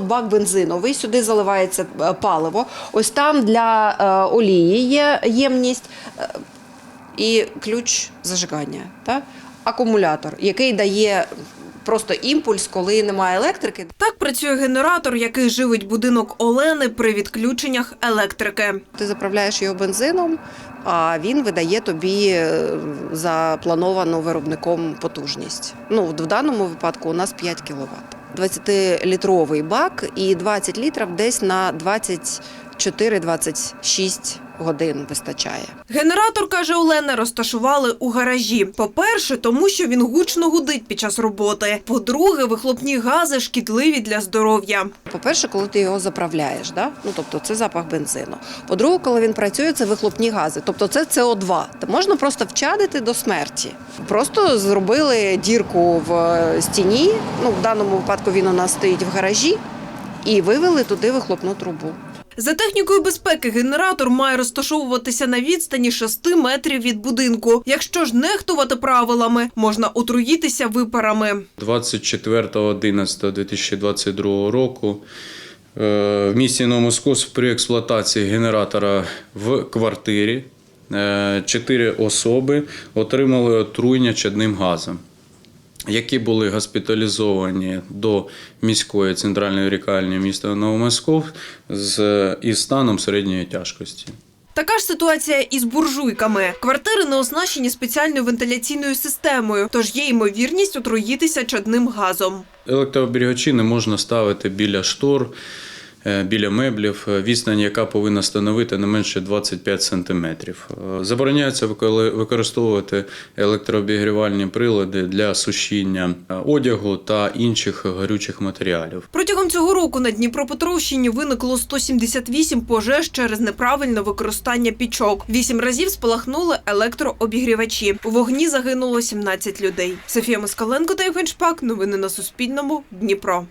Бак бензиновий, сюди заливається е, паливо. Ось там для е, олії є ємність е, і ключ зажигання. Та? Акумулятор, який дає просто імпульс, коли немає електрики. Так працює генератор, який живить будинок Олени при відключеннях електрики. Ти заправляєш його бензином, а він видає тобі заплановану виробником потужність. Ну, в даному випадку у нас 5 кВт. 20-літровий бак і 20 літрів десь на 24-26 годин вистачає. Генератор, каже Олена, розташували у гаражі. По-перше, тому що він гучно гудить під час роботи. По-друге, вихлопні гази шкідливі для здоров'я. По-перше, коли ти його заправляєш, да? ну, тобто це запах бензину. По-друге, коли він працює, це вихлопні гази, тобто це СО2. Та можна просто вчадити до смерті. Просто зробили дірку в е, стіні. Ну, в даному випадку він у нас стоїть в гаражі, і вивели туди вихлопну трубу. За технікою безпеки генератор має розташовуватися на відстані 6 метрів від будинку. Якщо ж нехтувати правилами, можна отруїтися випарами. 24.11.2022 року е, в місті Новомосковськ при експлуатації генератора в квартирі е, чотири особи отримали отруєння чадним газом, які були госпіталізовані до міської центральної лікарні міста Новомосковськ з із станом середньої тяжкості. Така ж ситуація із буржуйками. Квартири не оснащені спеціальною вентиляційною системою, тож є ймовірність отруїтися чадним газом. Електрооберігачі не можна ставити біля штор, біля меблів, е, відстань, яка повинна становити не менше 25 см. Забороняється виколи- використовувати електрообігрівальні прилади для сушіння е, одягу та інших горючих матеріалів. Протягом цього року на Дніпропетровщині виникло 178 пожеж через неправильне використання пічок. Вісім разів спалахнули електрообігрівачі. У вогні загинуло 17 людей. Софія Москаленко та Євген Шпак. Новини на Суспільному. Дніпро.